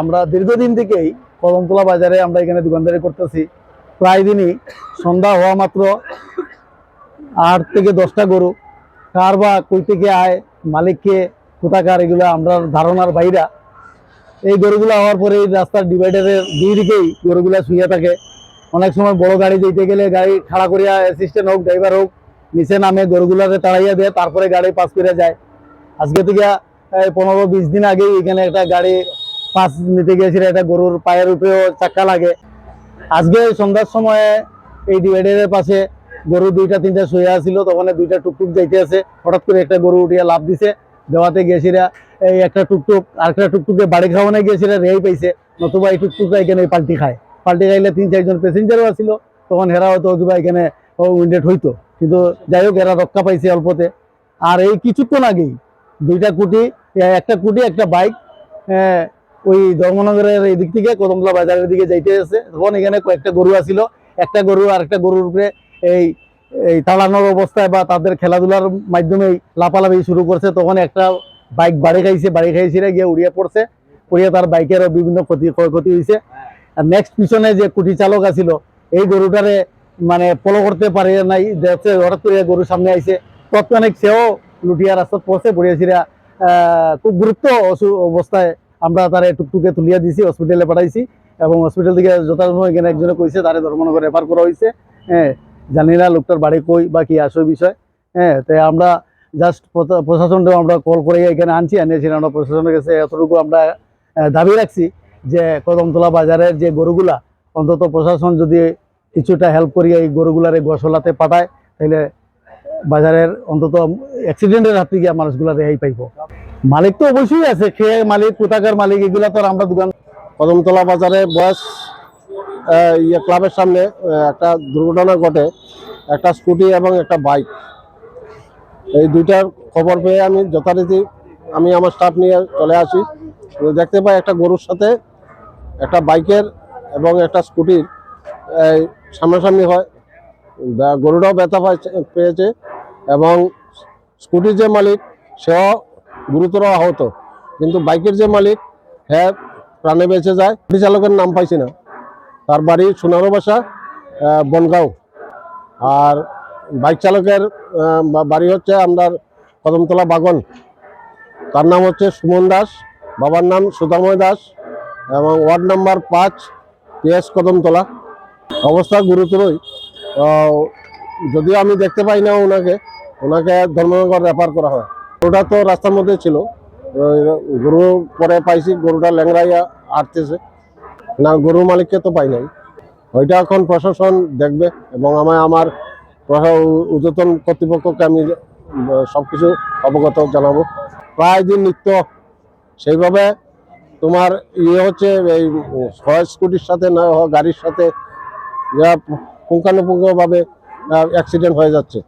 আমরা দীর্ঘদিন থেকেই কদমতলা বাজারে আমরা এখানে দোকানদারি করতেছি। প্রায় দিনই সন্ধ্যা হওয়া মাত্র আট থেকে দশটা গরু। কার বা কই থেকে আয়, মালিককে কোথাকার এগুলো আমরা ধারণার বাইরা। এই গরুগুলো হওয়ার পরে এই রাস্তার ডিভাইডারের দুই দিকেই গরুগুলা শুয়ে থাকে। অনেক সময় বড় গাড়ি যেতে গেলে গাড়ি খাড়া করিয়া অ্যাসিস্ট্যান্ট হোক ড্রাইভার হোক, নিচে নামে গরুগুলারে তাড়াইয়া দেয়, তারপরে গাড়ি পাস করে যায়। আজকে থেকে পনেরো বিশ দিন আগেই এখানে একটা গাড়ি পাস নিতে গিয়েছিল, একটা গরুর পায়ের উপরেও চাক্কা লাগে। আজকে সন্ধ্যার সময় এই ডিভাইডারের পাশে গরু দুইটা তিনটা শুয়ে আসছিল তখন দুইটা টুকটুক যাইতে আছে হঠাৎ করে একটা গরু উঠিয়া লাভ দিছে। দেওয়াতে গেছিরা এই একটা টুকটুক আর একটা টুকটুকে বাড়ি খাওয়ানো গিয়েছিল রেই পাইছে। নতুবা এই টুকটুকটা এখানে পাল্টি খায়। পাল্টি খাইলে তিন, চারজন প্যাসেঞ্জারও আসছিল তখন হেরা হয়তো কিবা এখানে উইন্ডেড হইতো। কিন্তু যাই হোক, এরা রক্ষা পাইছে অল্পতে। আর এই কিছুক্ষণ আগেই দুইটা কুটি একটা কুটি, একটা বাইক ওই ধর্মনগরের এই দিক থেকে, কদমতলা বাজারের দিকে যাইতে আছে তখন এখানে কয়েকটা গরু আছিল। একটা গরু আর একটা গরুর উপরে এই এই তাড়ানোর অবস্থায় বা তাদের খেলাধুলার মাধ্যমে লাফালাফি শুরু করছে, তখন একটা বাইক বাড়ি খাইছে বাড়ি খাইছে গিয়ে উড়িয়ে পড়ছে। পড়িয়ে তার বাইকেরও বিভিন্ন ক্ষতি ক্ষয়ক্ষতি হয়েছে আর নেক্সট পিছনে যে কুটি চালক আছিল, এই গরুটারে মানে ফলো করতে পারে নাই, দেখছে, হঠাৎ করে গরু সামনে আইছে। তৎক্ষণিক সেও লুটিয়া রাস্তাত পৌঁছে পড়িয়েছিরা খুব গুরুত্ব অবস্থায় আমরা তারে টুকটুকে তুলিয়া দিছি হসপিটালে পাঠাইছি। এবং হসপিটাল থেকে যথাযথ এখানে একজনে কইছে, তারে ধর্মনগর রেফার করা হয়েছে হ্যাঁ জানি না লোকটার বাড়ি কই বা কি আসে বিষয়। হ্যাঁ তাই আমরা জাস্ট প্রশাসনটাও আমরা কল করে এখানে আনছি, আনিয়েছি, আমরা প্রশাসনের কাছে এতটুকু আমরা দাবি রাখছি যে কদমতলা বাজারের যে গরুগুলা, অন্তত প্রশাসন যদি কিছুটা হেল্প করি এই গরুগুলারে গোসলাতে পাঠায়, তাহলে বাজারের অন্তত অ্যাক্সিডেন্টের হাত থেকে মানুষগুলা রেহাই পাইব। মালিক তো অবশ্যই আছে, খেয়ে মালিক, কোথাকার মালিক, এগুলা তো আমরা দোকান কদমতলা বাজারে বয়স ইয়ে ক্লাবের সামনে একটা দুর্ঘটনা ঘটে, একটা স্কুটি এবং একটা বাইক। এই দুইটার খবর পেয়ে আমি যথারীতি আমি আমার স্টাফ নিয়ে চলে আসি। দেখতে পাই একটা গরুর সাথে একটা বাইকের এবং একটা স্কুটির, এই, সামনাসামনি হয়। গরুটাও ব্যথা পেয়েছে এবং স্কুটির যে মালিক, সেও গুরুতর আহত। কিন্তু বাইকের যে মালিক হ্যাঁ প্রাণে বেঁচে যায় গাড়ি চালকের নাম পাইছি না। তার বাড়ি সোনারো বাসা বনগাঁও। আর বাইক চালকের বাড়ি হচ্ছে আপনার কদমতলা বাগন। তার নাম হচ্ছে সুমন দাস, বাবার নাম সুতাময় দাস এবং ওয়ার্ড নাম্বার পাঁচ পিএস কদমতলা। অবস্থা গুরুতরই। যদিও আমি দেখতে পাই না ওনাকে ওনাকে ধর্মনগর রেফার করা হয়। ওটা তো রাস্তার মধ্যে ছিল। গরু পরে পাইছি, গরুটা ল্যাংড়াইয়া আটতেছে। না, গরু মালিককে তো পাই নাই। ওইটা এখন প্রশাসন দেখবে এবং আমি আমার প্রশা- কর্তৃপক্ষকে আমি সব কিছু অবগত জানাব। প্রায় দিন নিত্য। সেইভাবে তোমার ইয়ে হচ্ছে, এই হয় স্কুটির সাথে না, গাড়ির সাথে পুঙ্খানুপুঙ্খভাবে অ্যাক্সিডেন্ট হয়ে যাচ্ছে।